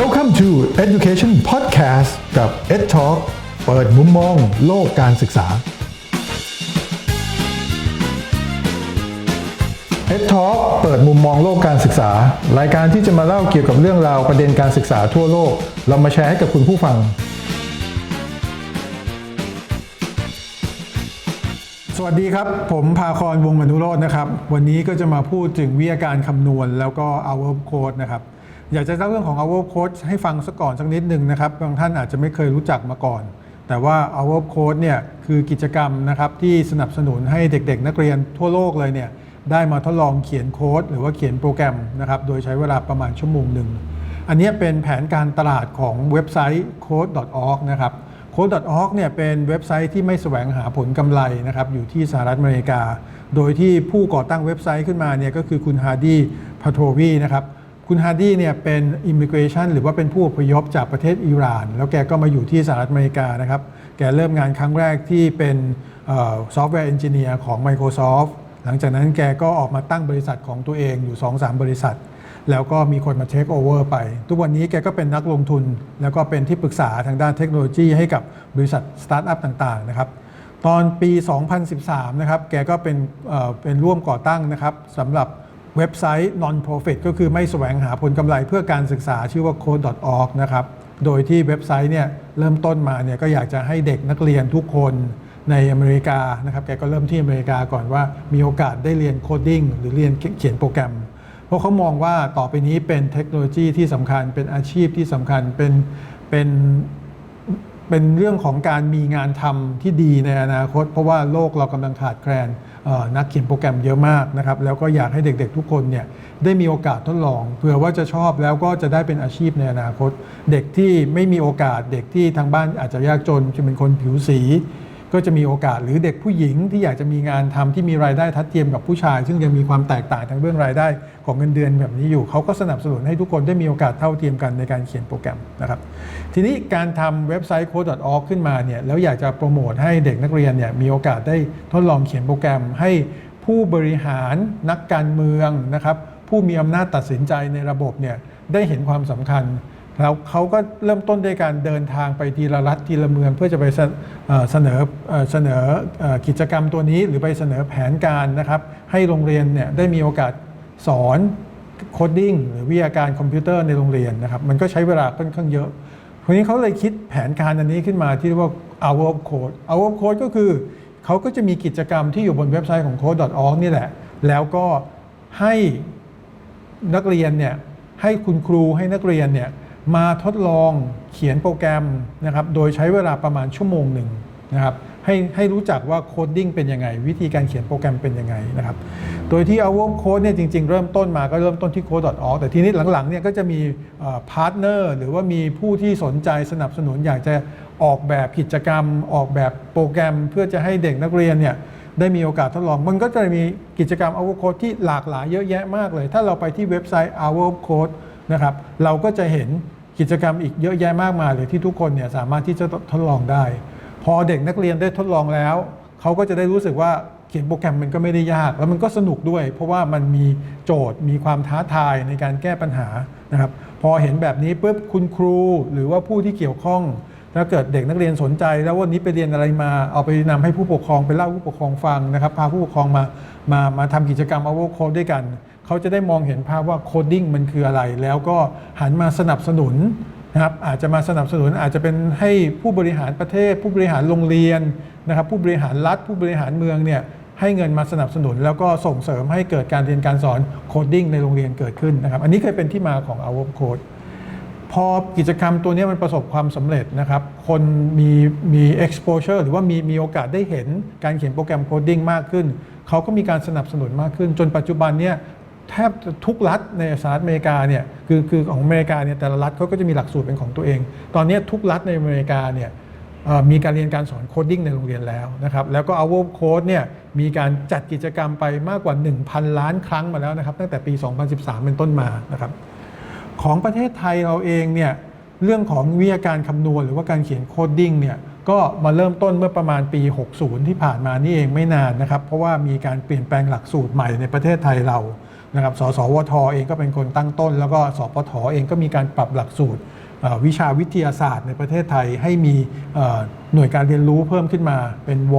Welcome to Education Podcast กับ Ed Talk เปิดมุมมองโลกการศึกษา Ed Talk เปิดมุมมองโลกการศึกษา รายการที่จะมาเล่าเกี่ยวกับเรื่องราวประเด็นการศึกษาทั่วโลก เรามาแชร์ให้กับคุณผู้ฟัง สวัสดีครับ ผมพาคอนวงศ์อนุโรจน์นะครับ วันนี้ก็จะมาพูดถึงวิทยาการคำนวณแล้วก็ our code นะครับ อยากจะเล่าเรื่องของ o u r code ให้ฟังสักก่อนสักนิดหนึ่งนะครับ บางท่านอาจจะไม่เคยรู้จักมาก่อน แต่ว่า o u r code เนี่ยคือกิจกรรมนะครับที่สนับสนุนให้เด็กๆ นักเรียนทั่วโลกเลยเนี่ยได้มาทดลองเขียนโค้ดหรือว่าเขียนโปรแกรมนะครับโดยใช้เวลาประมาณชั่วโมงหนึ่ง อันนี้เป็นแผนการตลาดของเว็บไซต์ code.org นะครับ code.org เนี่ยเป็นเว็บไซต์ที่ไม่แสวงหาผลกำไรนะครับอยู่ที่สหรัฐอเมริกา โดยที่ผู้ก่อตั้งเว็บไซต์ขึ้นมาเนี่ยก็คือคุณฮาร์ดีพาโทวีนะครับ คุณฮาร์ดี้เนี่ยเป็นอิมิเกรชันหรือว่าเป็นผู้อพยพจากประเทศอิหร่าน แล้วแกก็มาอยู่ที่สหรัฐอเมริกานะครับ แกเริ่มงานครั้งแรกที่เป็นซอฟต์แวร์เอนจิเนียร์ของ Microsoft หลังจากนั้นแกก็ออกมาตั้งบริษัทของตัวเองอยู่ 2-3 บริษัท แล้วก็มีคนมาเทคโอเวอร์ไป ทุกวันนี้แกก็เป็นนักลงทุน แล้วก็เป็นที่ปรึกษาทางด้านเทคโนโลยีให้กับบริษัทสตาร์ทอัพต่างๆนะครับตอนปี 2013 นะครับ แกก็เป็นเป็นร่วมก่อตั้งนะครับสำหรับ เว็บไซต์ non-profit ก็คือไม่แสวงหาผลกำไรเพื่อการศึกษาชื่อว่า code.org นะครับ โดยที่เว็บไซต์เนี่ยเริ่มต้นมาเนี่ยก็อยากจะให้เด็กนักเรียนทุกคนในอเมริกานะครับ แกก็เริ่มที่อเมริกาก่อนว่ามีโอกาสได้เรียนโคดดิ้งหรือเรียนเขียนโปรแกรม เพราะเขามองว่าต่อไปนี้เป็นเทคโนโลยีที่สำคัญเป็นอาชีพที่สำคัญเป็นเป็นเป็นเรื่องของการมีงานทำที่ดีในอนาคต เพราะว่าโลกเรากำลังขาดแคลน นักเขียนโปรแกรมเยอะมากนะครับแล้วก็อยากให้เด็กๆทุกคนเนี่ยได้มีโอกาสทดลองเผื่อว่าจะชอบแล้วก็จะได้เป็นอาชีพในอนาคต เด็กที่ไม่มีโอกาสเด็กที่ทางบ้านอาจจะยากจนจะเป็นคนผิวสี ก็จะมีโอกาสหรือเด็กผู้หญิงที่อยากจะมีงานทำที่มีรายได้ทัดเทียมกับผู้ชาย ซึ่งยังมีความแตกต่างทางเรื่องรายได้ของเงินเดือนแบบนี้อยู่เขาก็สนับสนุนให้ทุกคนได้มีโอกาสเท่าเทียมกันในการเขียนโปรแกรมนะครับทีนี้การทำเว็บไซต์ code.org ขึ้นมาเนี่ยแล้วอยากจะโปรโมทให้เด็กนักเรียนเนี่ยมีโอกาสได้ทดลองเขียนโปรแกรมให้ผู้บริหารนักการเมืองนะครับผู้มีอำนาจตัดสินใจในระบบเนี่ยได้เห็นความสำคัญ แล้วเขาก็เริ่มต้นด้วยการเดินทางไปทีละรัฐทีละเมือง เพื่อจะไปเสนอเสนอเอ่อกิจกรรมตัวนี้ หรือไปเสนอแผนการนะครับ ให้โรงเรียนเนี่ยได้มีโอกาสสอนโคดดิ้งหรือวิทยาการคอมพิวเตอร์ในโรงเรียนนะครับ มันก็ใช้เวลาค่อนข้างเยอะทีนี้เขาเลยคิดแผนการอันนี้ขึ้นมาที่เรียกว่า hour of code hour of code ก็คือเขาก็จะมีกิจกรรมที่อยู่บนเว็บไซต์ของ code.org นี่แหละ แล้วก็ให้นักเรียนเนี่ยให้คุณครูให้นักเรียนเนี่ย มาทดลองเขียนโปรแกรมนะครับ โดยใช้เวลาประมาณชั่วโมงหนึ่งนะครับ ให้ให้รู้จักว่าโคดดิ้งเป็นยังไง วิธีการเขียนโปรแกรมเป็นยังไงนะครับ โดยที่ Our Code เนี่ยจริง ๆ เริ่มต้นมาก็เริ่มต้นที่ code.org แต่ทีนี้หลังๆเนี่ยก็จะมีพาร์ทเนอร์หรือว่ามีผู้ที่สนใจสนับสนุนอยากจะออกแบบกิจกรรม ออกแบบโปรแกรม เพื่อจะให้เด็กนักเรียนเนี่ยได้มีโอกาสทดลอง มันก็จะมีกิจกรรม Our Code ที่หลากหลายเยอะแยะมากเลย ถ้าเราไปที่เว็บไซต์ Our Code นะครับ เราก็จะเห็น กิจกรรมอีกเยอะแยะมากมายเลยที่ทุกคนเนี่ยสามารถที่จะทดลองได้ พอเด็กนักเรียนได้ทดลองแล้ว เขาก็จะได้รู้สึกว่าเขียนโปรแกรมมันก็ไม่ได้ยาก แล้วมันก็สนุกด้วย เพราะว่ามันมีโจทย์มีความท้าทายในการแก้ปัญหานะครับพอเห็นแบบนี้ปุ๊บคุณครูหรือว่าผู้ที่เกี่ยวข้อง ถ้าเกิดเด็กนักเรียนสนใจ แล้ววันนี้ไปเรียนอะไรมาเอาไปนำให้ผู้ปกครองไปเล่าผู้ปกครองฟังนะครับ พาผู้ปกครองมามามาทำกิจกรรม o อ r Code ด้วยกัน เขาจะได้มองเห็นภาพว่าโคดดิ้งมันคืออะไร แล้วก็หันมาสนับสนุนนะครับอาจจะมาสนับสนุนอาจจะเป็นให้ผู้บริหารประเทศ ผู้บริหารโรงเรียนนะครับผู้บริหารรัฐ ผู้บริหารเมืองเนี่ยให้เงินมาสนับสนุน แล้วก็ส่งเสริมให้เกิดการเรียนการสอนโคดดิ้งในโรงเรียนเกิดขึ้นนะครับอันนี้เคยเป็นที่มาของ Our Code พอกิจกรรมตัวนี้มันประสบความสำเร็จนะครับ คนมีมี exposure หรือว่ามีมีโอกาสได้เห็นการเขียนโปรแกรมโคดดิ้งมากขึ้น เขาก็มีการสนับสนุนมากขึ้น จนปัจจุบันเนี่ยแทบทุกรัฐในสหรัฐอเมริกาเนี่ยคือคือของอเมริกาเนี่ยแต่ละรัฐเขาก็จะมีหลักสูตรเป็นของตัวเอง ตอนนี้ทุกรัฐในอเมริกาเนี่ยมีการเรียนการสอนโคดดิ้งในโรงเรียนแล้วนะครับ แล้วก็ Our Code เนี่ยมีการจัดกิจกรรมไปมากกว่า 1,000 ล้านครั้งมาแล้วนะครับ ตั้งแต่ปี 2013 เป็นต้นมานะครับ ของประเทศไทยเราเองเนี่ยเรื่องของวิทยาการคำนวณหรือว่าการเขียนโคดดิ้งเนี่ยก็มาเริ่มต้นเมื่อประมาณปี 60 ที่ผ่านมานี่เองไม่นานนะครับ เพราะว่ามีการเปลี่ยนแปลงหลักสูตรใหม่ในประเทศไทยเรานะครับ สสวทเองก็เป็นคนตั้งต้น แล้วก็สปทเองก็มีการปรับหลักสูตรวิชาวิทยาศาสตร์ในประเทศไทยให้มีหน่วยการเรียนรู้เพิ่มขึ้นมาเป็นว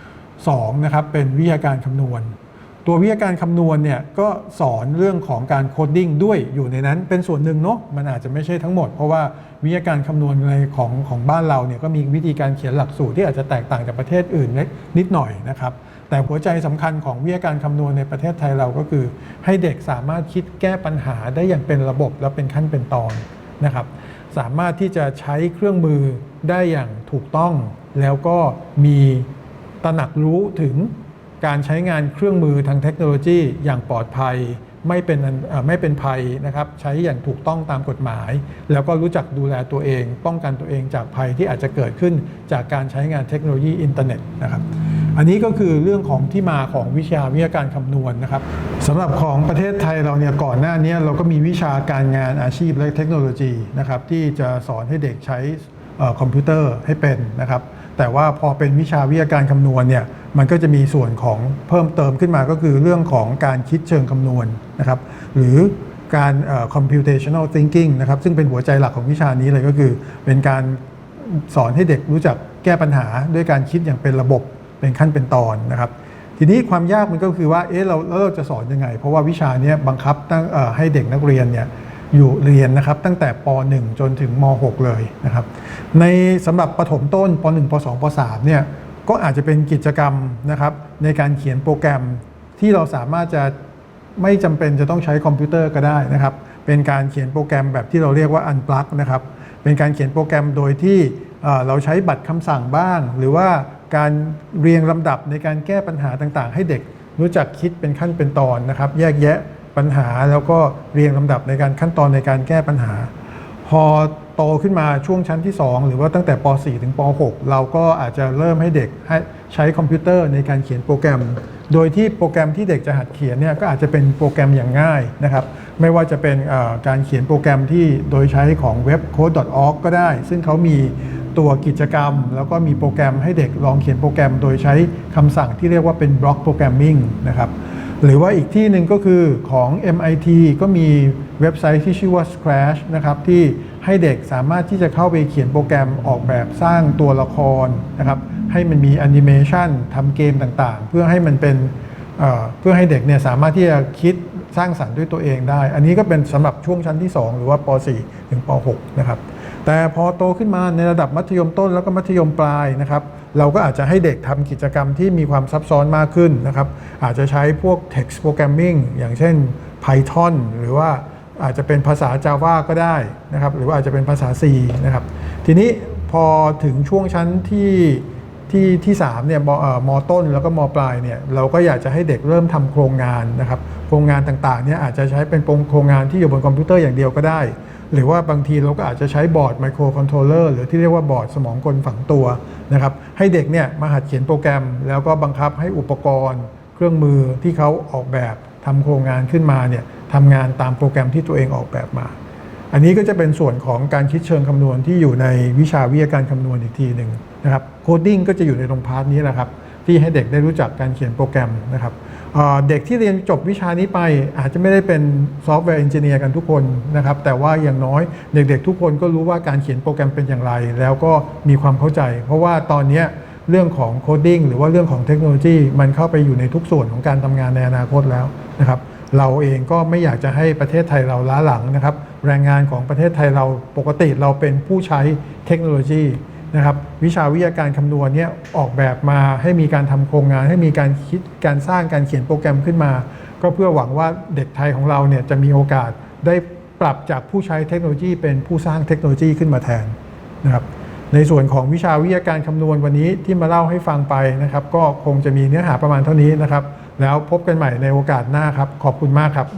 4.2 นะครับเป็นวิทยาการคำนวณ ตัววิทยาการคำนวณเนี่ยก็สอนเรื่องของการโคดดิ้งด้วยอยู่ในนั้นเป็นส่วนหนึ่งเนาะมันอาจจะไม่ใช่ทั้งหมด เพราะว่าวิทยาการคำนวณในของของบ้านเราเนี่ยก็มีวิธีการเขียนหลักสูตรที่อาจจะแตกต่างจากประเทศอื่นเล็กนิดหน่อยนะครับแต่หัวใจสำคัญของวิทยาการคำนวณในประเทศไทยเราก็คือ ให้เด็กสามารถคิดแก้ปัญหาได้อย่างเป็นระบบและเป็นขั้นเป็นตอนนะครับสามารถที่จะใช้เครื่องมือได้อย่างถูกต้อง แล้วก็มีตระหนักรู้ถึง การใช้งานเครื่องมือทางเทคโนโลยีอย่างปลอดภัย ไม่เป็นไม่เป็นภัยนะครับใช้อย่างถูกต้องตามกฎหมาย แล้วก็รู้จักดูแลตัวเอง ป้องกันตัวเองจากภัยที่อาจจะเกิดขึ้นจากการใช้งานเทคโนโลยีอินเทอร์เน็ตนะครับอันนี้ก็คือเรื่องของที่มาของวิชาวิทยาการคำนวณนะครับสำหรับของประเทศไทยเราเนี่ยก่อนหน้านี้เราก็มีวิชาการงานอาชีพและเทคโนโลยีนะครับที่จะสอนให้เด็กใช้คอมพิวเตอร์ให้เป็นนะครับแต่ว่าพอเป็นวิชาวิทยาการคำนวณเนี่ย มันก็จะมีส่วนของเพิ่มเติมขึ้นมาก็คือเรื่องของการคิดเชิงคำนวณนะครับ หรือการ computational thinking นะครับ ซึ่งเป็นหัวใจหลักของวิชานี้เลยก็คือ เป็นการสอนให้เด็กรู้จักแก้ปัญหาด้วยการคิดอย่างเป็นระบบเป็นขั้นเป็นตอนนะครับ ทีนี้ความยากมันก็คือว่าเอ๊ะเราแล้วเราจะสอนยังไง เพราะว่าวิชานี้บังคับตั้งให้เด็กนักเรียนเนี่ยอยู่เรียนนะครับตั้งแต่ป .1 จนถึงม .6 เลยนะครับในสำหรับประถมต้นป .1 ป .2 ป .3 เนี่ย ก็อาจจะเป็นกิจกรรมนะครับในการเขียนโปรแกรมที่เราสามารถจะไม่จำเป็นจะต้องใช้คอมพิวเตอร์ก็ได้นะครับ เป็นการเขียนโปรแกรมแบบที่เราเรียกว่า unplug นะครับ เป็นการเขียนโปรแกรมโดยที่เอ่อเราใช้บัตรคำสั่งบ้าง หรือว่าการเรียงลำดับในการแก้ปัญหาต่างๆ ให้เด็กรู้จักคิดเป็นขั้นเป็นตอนนะครับ แยกแยะปัญหาแล้วก็เรียงลำดับในการขั้นตอนในการแก้ปัญหา พอ โตขึ้นมาช่วงชั้นที่ 2 หรือว่าตั้งแต่ป .4 ถึงป .6 เราก็อาจจะเริ่มให้เด็กให้ใช้คอมพิวเตอร์ในการเขียนโปรแกรม โดยที่โปรแกรมที่เด็กจะหัดเขียนเนี่ยก็อาจจะเป็นโปรแกรมอย่างง่ายนะครับไม่ว่าจะเป็นการเขียนโปรแกรมที่โดยใช้ของเว็บ code.org ก็ได้ ซึ่งเขามีตัวกิจกรรม แล้วก็มีโปรแกรมให้เด็กลองเขียนโปรแกรม โดยใช้คำสั่งที่เรียกว่าเป็นบล็อกโปรแกรมมิ่งนะครับหรือว่าอีกที่หนึ่งก็คือของ MIT ก็มีเว็บไซต์ที่ชื่อว่า Scratch นะครับที่ ให้เด็กสามารถที่จะเข้าไปเขียนโปรแกรมออกแบบสร้างตัวละครนะครับให้มันมีแอนิเมชันทำเกมต่างๆ เพื่อให้มันเป็นเเพื่อให้เด็กเนี่ยสามารถที่จะคิดสร้างสรรค์ด้วยตัวเองได้ อันนี้ก็เป็นสำหรับช่วงชั้นที่ 2 หรือว่าป .4 ถึงป .6 นะครับ แต่พอโตขึ้นมาในระดับมัธยมต้นแล้วก็มัธยมปลายนะครับ เราก็อาจจะให้เด็กทำกิจกรรมที่มีความซับซ้อนมากขึ้นนะครับ อาจจะใช้พวก text programming อย่างเช่น Python หรือว่า อาจจะเป็นภาษา Java ก็ได้นะครับ หรือว่าอาจจะเป็นภาษา C นะครับ ทีนี้พอถึงช่วงชั้นที่ที่ที่3เนี่ยมเอ่อมต้นแล้วก็มปลายเนี่ยเราก็อยากจะให้เด็กเริ่มทำโครงงานนะครับ โครงงานต่างๆเนี่ยอาจจะใช้เป็นโครงงานที่อยู่บนคอมพิวเตอร์อย่างเดียวก็ได้ หรือว่าบางทีเราก็อาจจะใช้บอร์ดไมโครคอนโทรลเลอร์หรือที่เรียกว่าบอร์ดสมองกลฝังตัวนะครับ ให้เด็กเนี่ยมาหัดเขียนโปรแกรม แล้วก็บังคับให้อุปกรณ์ เครื่องมือที่เขาออกแบบทำโครงงานขึ้นมาเนี่ย ทำงานตามโปรแกรมที่ตัวเองออกแบบมา อันนี้ก็จะเป็นส่วนของการคิดเชิงคำนวณที่อยู่ในวิชาวิทยาการคำนวณอีกทีหนึ่งนะครับโคดดิ้งก็จะอยู่ในตรงพาร์ทนี้แหละครับที่ให้เด็กได้รู้จักการเขียนโปรแกรมนะครับเเด็กที่เรียนจบวิชานี้ไปอาจจะไม่ได้เป็นซอฟต์แวร์เอนจิเนียร์กันทุกคนนะครับ แต่ว่าอย่างน้อยเด็กๆ ทุกคนก็รู้ว่าการเขียนโปรแกรมเป็นอย่างไร แล้วก็มีความเข้าใจ เพราะว่าตอนนี้เรื่องของโคดดิ้งหรือว่าเรื่องของเทคโนโลยี มันเข้าไปอยู่ในทุกส่วนของการทำงานในอนาคตแล้วนะครับ เราเองก็ไม่อยากจะให้ประเทศไทยเราล้าหลังนะครับ แรงงานของประเทศไทยเราปกติเราเป็นผู้ใช้เทคโนโลยีนะครับวิชาวิทยาการคำนวณเนี่ยออกแบบมาให้มีการทำโครงงาน ให้มีการคิดการสร้างการเขียนโปรแกรมขึ้นมา ก็เพื่อหวังว่าเด็กไทยของเราเนี่ยจะมีโอกาสได้ปรับจากผู้ใช้เทคโนโลยี เป็นผู้สร้างเทคโนโลยีขึ้นมาแทนนะครับในส่วนของวิชาวิทยาการคำนวณวันนี้ที่มาเล่าให้ฟังไปนะครับ ก็คงจะมีเนื้อหาประมาณเท่านี้นะครับ แล้วพบกันใหม่ในโอกาสหน้าครับ ขอบคุณมากครับ